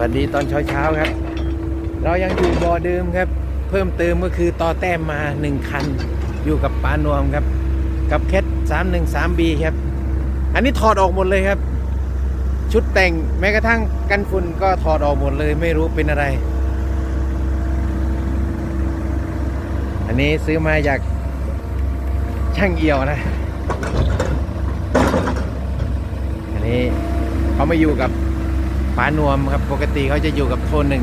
วัสดีตอนเช้าๆครับ เรายังอยู่บ่อเดิมครับ เพิ่มเติมก็คือต่อแต้มมาหนึ่งคัน อยู่กับปานวมครับ กับแคทสามหนึ่งสามบีครับ อันนี้ถอดออกหมดเลยครับ ชุดแต่งแม้กระทั่งกันฝุ่นก็ถอดออกหมดเลยไม่รู้เป็นอะไร อันนี้ซื้อมาจากช่างเอี่ยวนะ อันนี้เขามาอยู่กับานวมครับ ปกติเขาจะอยู่กับโทนหนึ่ง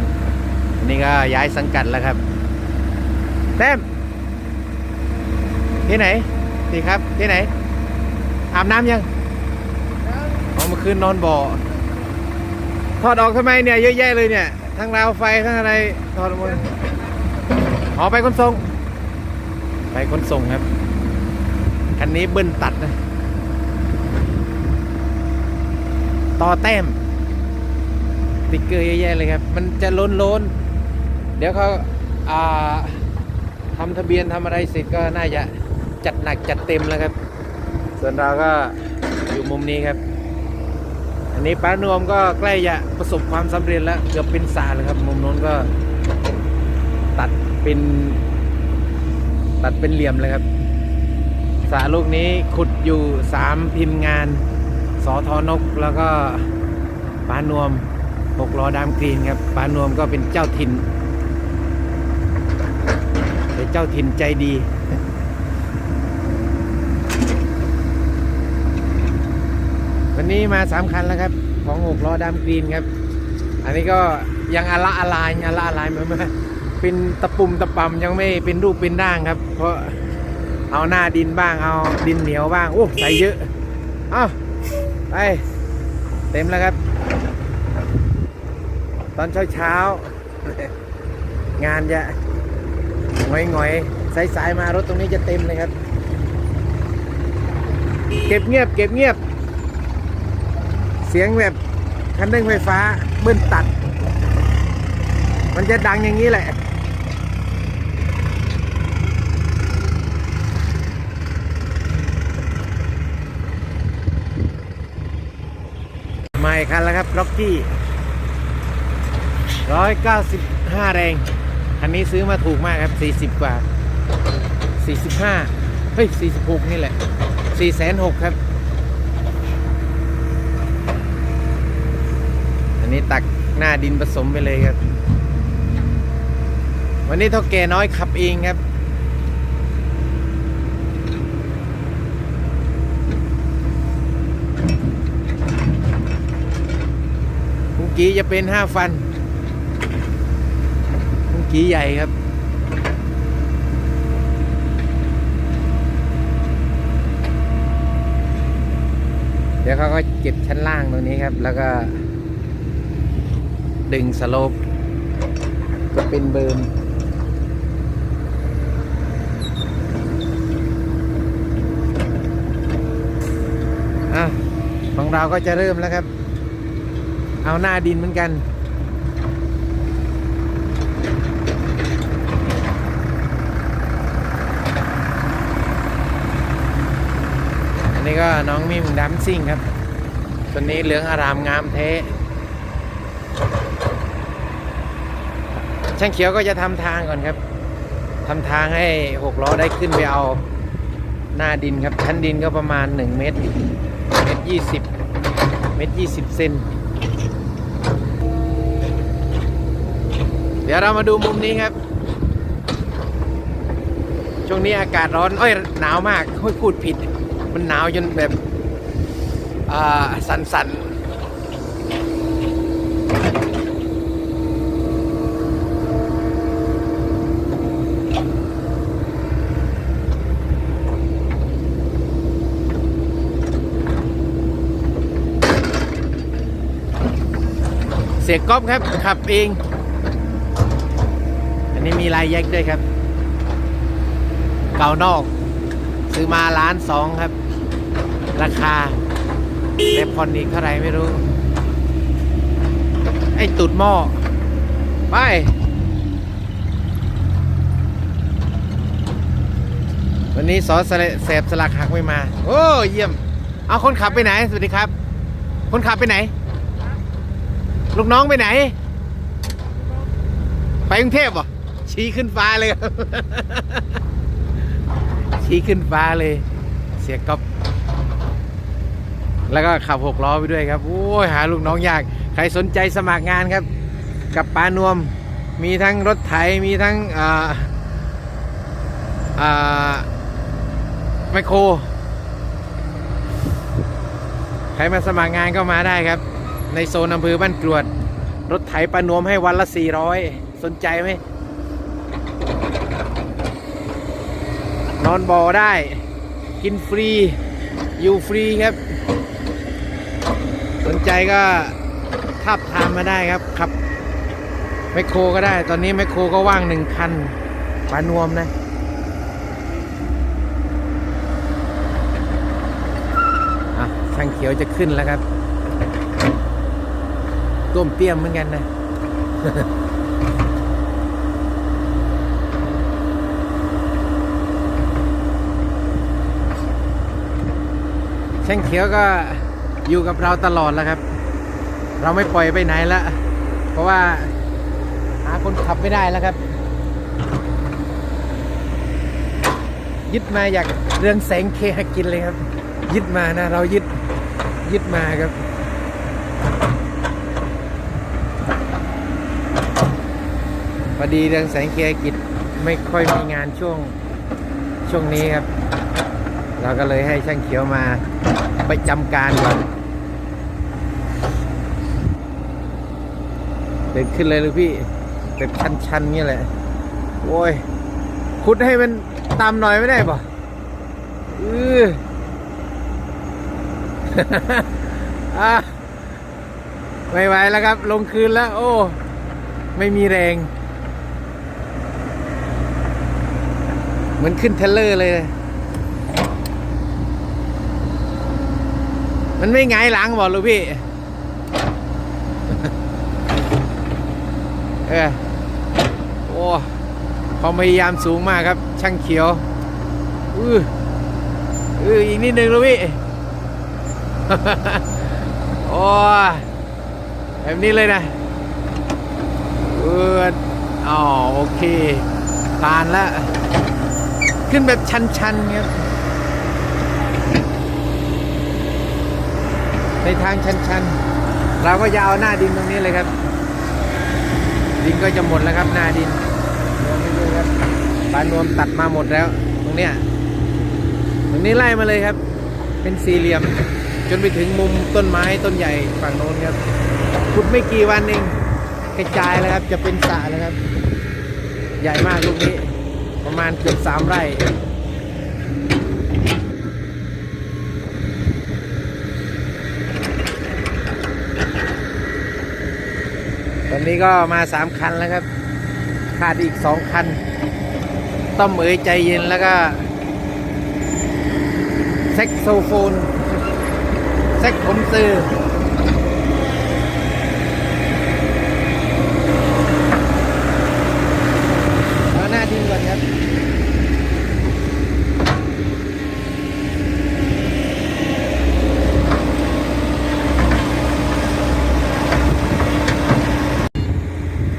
อันนี้ก็ย้ายสังกัดแล้วครับแต้มที่ไหนดีครับที่ไหน อาบน้ำยังเอาเมื่อคืนนอนบ่อถอดออกทำไมเนี่ยเยอะแยะเลยเนี่ยทั้งราวไฟทั้งอะไรถอดหมดอ๋อไปขนส่ง ไปขนส่งครับ คันนี้เบิ้ลตัดนะ ต่อแต้มส ติ๊กเกอร์เยอะแยะเลยครับ มันจะล้นล้นๆเดี๋ยวเขาาทำทะเบียนทำอะไรเสร็จก็น่าจะจัดหนักจัดเต็มแล้วครับ ส่วนเราก็อยู่มุมนี้ครับ อันนี้ป้านวมก็ใกล้จะประสบความสำเร็จแล้วเกือบเป็นสาแล้วครับ มุมโน้นก็ตัดเป็นตัดเป็นเหลี่ยมเลยครับสาลูกนี้ขุดอยู่สามพิมพ์งานสอทอนกแล้วก็ปานวม หกล้อดามกรีนครับปานวมก็เป็นเจ้าถิ่นเป็นเจ้าถิ่นใจดีวันนี้มาสามคันแล้วครับ ของหกล้อดามกรีนครับ อันนี้ก็ยังอละอะลายอละอะลายเหมือนมาเป็นตะปุ่มตะปำยังไม่เป็นรูปเป็นร่างครับ เพราะเอาหน้าดินบ้างเอาดินเหนียวบ้างโอ้ใส่เยอะ เอาไป เต็มแล้วครับ ตอนเช้าเช้างานจะหงอยหงอยสายสายมารถตรงนี้จะเต็มเลยครับ เก็บเงียบ เก็บเงียบ เสียงแบบคันเร่งไฟฟ้าเบิ้ลตัด มันจะดังอย่างนี้แหละมาอีกคันแล้วครับล็อกกี้ ร้อยเก้าสิบห้าแรง คันนี้ซื้อมาถูกมากครับสี่สิบกว่าสี่สิบห้าเฮ้ยสี่สิบหกนี่แหละสี่แสนหกครับ อันนี้ตักหน้าดินผสมไปเลยครับ วันนี้เท่าแก่น้อยขับเองครับกี้จะเป็นห้าฟัน กีใหญ่ครับ เดี๋ยวเขาก็เก็บชั้นล่างตรงนี้ครับ แล้วก็ ดึงสโลปจะเป็นเบิร์นอะของเราก็จะเริ่มแล้วครับ เอาหน้าดินเหมือนกัน นี้ก็น้องมิมดัมซิ่งครับ ตัวนี้เหลืองอารามงามเทช่างเขียวก็จะทำทางก่อนครับทำทางให้หกล้อได้ขึ้นไปเอาหน้าดินครับ ชั้นดินก็ประมาณ 1 เมตรเมตรยี่สิบเมตรยี่สิบเซนเดี๋ยวเรามาดูมุมนี้ครับ ช่วงนี้อากาศร้อนเอ้ยหนาวมากเฮ้ยพูดผิด มันหนาวจนแบบอ่าสั่นๆเสียก๊อฟครับขับเอง อันนี้มีลายแยกด้วยครับ เก่านอก ซื้อมาล้านสองครับ ราคาแต่ผ่อนอีกเท่าไรไม่รู้ ไอ้ตุดหม้อไปวันนี้สอสเลแสบสลักหักไม่มา โอ้เยี่ยม เอาคนขับไปไหน สวัสดีครับ คนขับไปไหน ลูกน้องไปไหน ไปกรุงเทพเหรอ ชี้ขึ้นฟ้าเลย ชี้ขึ้นฟ้าเลย เสียก๊อฟ แล้วก็ขับหกล้อไปด้วยครับโอ้ยหาลูกน้องยาก ใครสนใจสมัครงานครับ กับปานวม มีทั้งรถไถ มีทั้งอ่าอ่าไมโคร ใครมาสมัครงานก็มาได้ครับ ในโซนอำเภอบ้านกรวด รถไถปานวมให้วันละ 400 สนใจไหม นอนบ่อได้ กินฟรี อยู่ฟรีครับ ใจก็ทับทามมาได้ครับขับแมคโครก็ได้ ตอนนี้แมคโครก็ว่างหนึ่งคันปานวมนะอะช่างเขียวจะขึ้นแล้วครับต้มเตี้ยมเหมือนกันนะช่างเขียวก็ อยู่กับเราตลอดแล้วครับ เราไม่ปล่อยไปไหนแล้วเพราะว่าหาคนขับไม่ได้แล้วครับ ยึดมาอยากเรื่องแสงเคหกินเลยครับ ยึดมานะ เรายึดยึดมาครับพอดีเรื่องแสงเคหกิจไม่ค่อยมีงานช่วงช่วงนี้ครับ เราก็เลยให้ช่างเขียวมาไปจำการก่อนเดินขึ้นเลยลูกพี่แบบชันๆเงี้ยแหละโอ้ยขุดให้มันตามหน่อยไม่ได้ป่ะอืออะไม่ไหวแล้วครับ ลงคืนแล้ว โอ้ ไม่มีแรง เหมือนขึ้นเทเลอร์เลยมันไม่ไงายหลังบอกลูกพี่ เออโอ้ความพยายามสูงมากครับ ช่างเขียวอืออืออีกนิดนึงลูกพี่โอ้ยแบบนี้เลยนะเอออ๋อโอเคผ่านแล้ว ขึ้นแบบชันๆครับในทางชันๆ เราก็จะเอาหน้าดินตรงนี้เลยครับ ดินก็จะหมดแล้วครับหน้าดินรวมไปด้วยครับปานวมตัดมาหมดแล้ว ตรงเนี้ยตรงนี้ไล่มาเลยครับ เป็นสี่เหลี่ยม จนไปถึงมุมต้นไม้ต้นใหญ่ฝั่งโน้นครับขุดไม่กี่วันเองกระจายแล้วครับจะเป็นสระแล้วครับ ใหญ่มากลูกนี้ ประมาณเกือบสามไร่ นี้ก็มาสามคันแล้วครับ ขาดอีกสองคัน ต้อมเอ๋ยใจเย็นแล้วก็เซ็กโซโฟนเซ็กผมซื้อมาหน้าดินก่อนครับ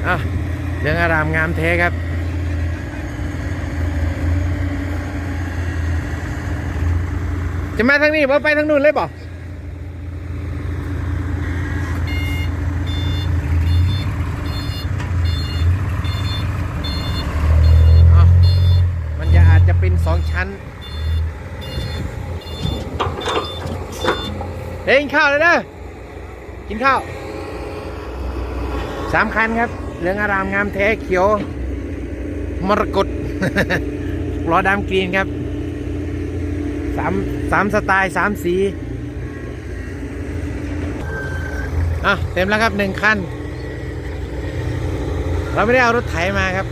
อะเรื่องอามงามเทครับ จะมาทางนี้บ่ไปทางนู้นเลยบ่าวมันจะอาจจะเป็นสองชั้นเฮ้ยกินข้าวเลยเด้อกินข้าวสามคันครับ เหลืองอารามงามแท้เขียว มรกตล้อดำกรีนครับสามสามสไตล์สามสีอะเต็มแล้วครับหนึ่งคัน เราไม่ได้เอารถไถมาครับ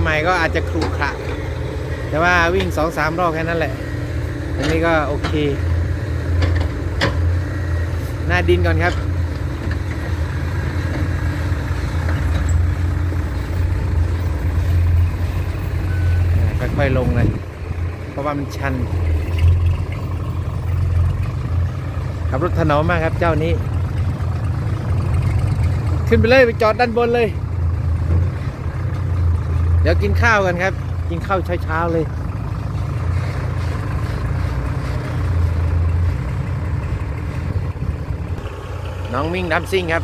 ใหม่ ๆ ก็อาจจะครุขระแต่ว่าวิ่งสองสามรอบแค่นั้นแหละ อันนี้ก็โอเค หน้าดินก่อนครับ ค่อยลงเลย เพราะว่ามันชัน ขับรถถนอมมากครับเจ้านี้ ขึ้นไปเลยไปจอดด้านบนเลย เดี๋ยวกินข้าวกันครับ กินข้าวเช้าๆเลยน้องมิ่งดัมซิ่งครับ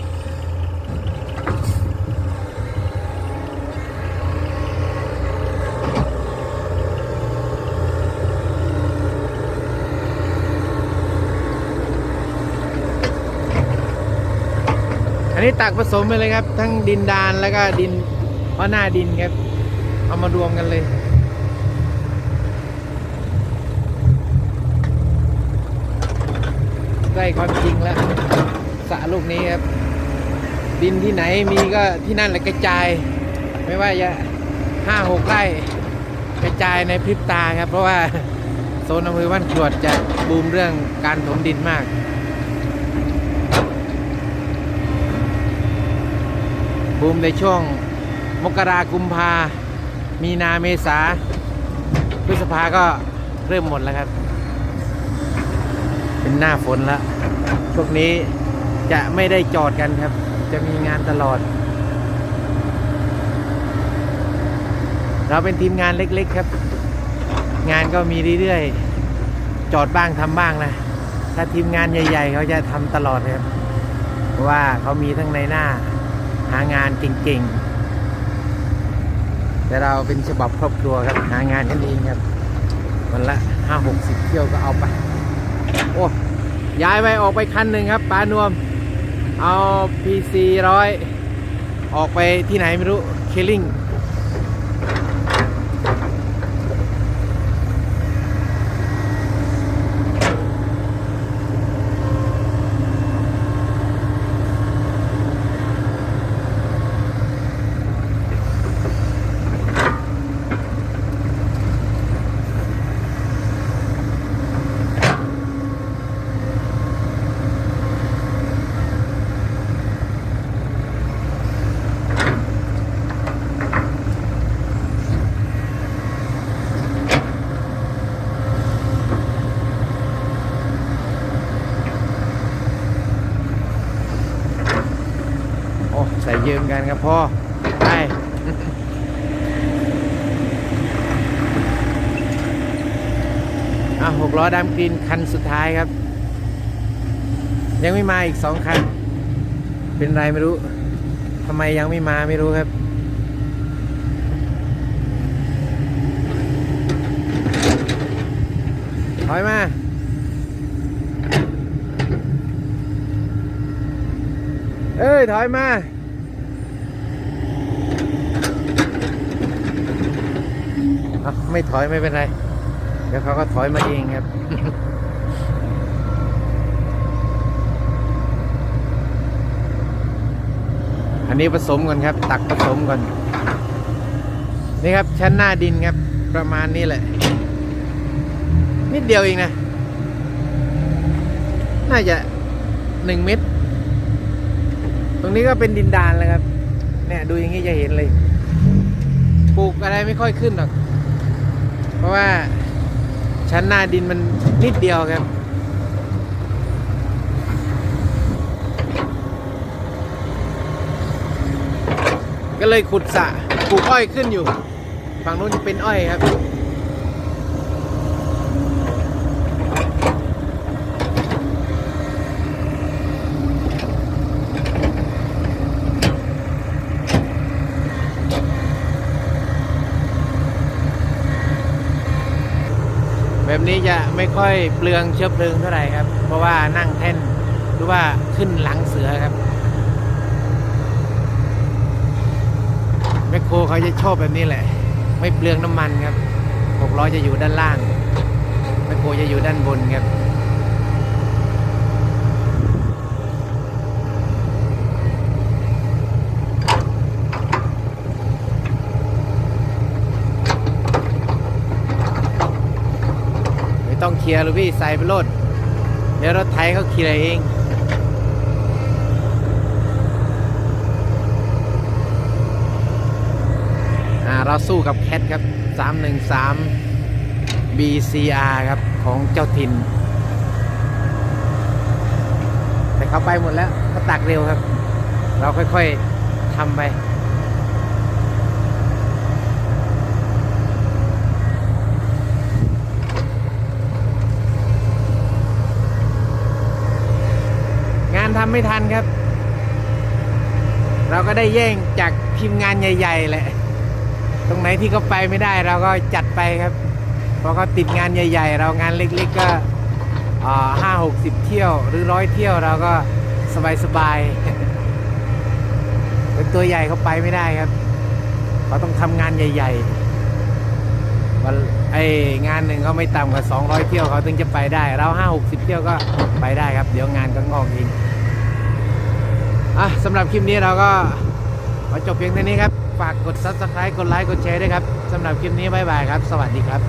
นนี้ตักผสมไปเลยครับ ทั้งดินดานแล้วก็ดินเพราะหน้าดินครับ เอามารวมกันเลยได้ความจริงแล้วสระลูกนี้ครับ ดินที่ไหนมีก็ที่นั่นแหละกระจาย ไม่ว่าจะห้าหกไร่กระจายในพริบตาครับ เพราะว่าโซนอำเภอบ้านกรวดจะบูมเรื่องการถมดินมาก บูมในช่วงมกรากุมภา มีนาเมษาพฤษภาก็เริ่มหมดแล้วครับ เป็นหน้าฝนแล้วพวกนี้จะไม่ได้จอดกันครับ จะมีงานตลอด เราเป็นทีมงานเล็ก ๆครับ งานก็มีเรื่อยๆ จอดบ้างทำบ้างนะ ถ้าทีมงานใหญ่ ๆ เขาจะทำตลอดครับ เพราะว่าเขามีทั้งในหน้าางานเก่งๆ แต่เราเป็นฉบับครอบครัวครับหางานกันเองครับวันละห้าหกสิบเที่ยวก็เอาไปโอ้ย้ายไปออกไปคันหนึ่งครับปานวม เอา PC ร้อยออกไปที่ไหนไม่รู้เคลิง ยิมกันครับพ่อไปอะหกล้อดำกรีนคันสุดท้ายครับ ยังไม่มาอีกสองคัน เป็นไรไม่รู้ทำไมยังไม่มาไม่รู้ครับถอยมาเอ้ย ถอยมาอะ ไม่ถอยไม่เป็นไร เดี๋ยวเขาก็ถอยมาเองครับอันนี้ผสมก่อนครับ ตักผสมก่อน นี่ครับชั้นหน้าดินครับ ประมาณนี้แหละ นิดเดียวเองนะ น่าจะหนึ่งเม็ดตรงนี้ก็เป็นดินดานแล้วครับ เนี่ยดูอย่างนี้จะเห็นเลย ปลูกอะไรไม่ค่อยขึ้นหรอก ราะว่าชั้นหน้าดินมันนิดเดียวครับ ก็เลยขุดสระปลูกอ้อยขึ้นอยู่ ฝั่งนู้นจะเป็นอ้อยครับแบบนี้จะ ไม่ค่อยเปลืองเชื้อเพลิงเท่าไหร่ครับ เพราะว่านั่งแท่นหรือว่าขึ้นหลังเสือครับแมคโครเขาจะชอบแบบนี้แหละ ไม่เปลืองน้ำมันครับหกล้อจะอยู่ด้านล่างแมคโครจะอยู่ด้านบนครับ ไม่ต้อง เคลียร์หรือพี่ใส่ไปโลดเดี๋ยวรถไถเขาเคลียร์เองเราสู้กับแคทครับ 313 BCR ครับ ของเจ้าถิ่น แต่เขาไปหมดแล้วเขาตักเร็วครับ เราค่อยๆทำไป ทำไม่ทันครับ เราก็ได้แย่งจากทีมงานใหญ่ๆแหละ ตรงไหนที่เขาไปไม่ได้เราก็จัดไปครับเพราะเขาติดงานใหญ่ ๆ เรางานเล็ก ๆ ก็ห้าหกสิบเที่ยวหรือร้อยเที่ยวเราก็สบายๆเป็นตัวใหญ่เขาไปไม่ได้ครับเขาต้องทำงานใหญ่ๆวันไองานหนึ่งเขาไม่ต่ำกว่า200 เที่ยวเขาถึงจะไปได้ เราห้าหกสิบเที่ยวก็ไปได้ครับ เดี๋ยวงานก็งอกเอง อะสำหรับคลิปนี้เราก็ขอจบเพียงเท่านี้ครับ ฝากกด subscribe กดไลค์กดแชร์ด้วยครับสำหรับคลิปนี้บ๊ายบายครับ สวัสดีครับ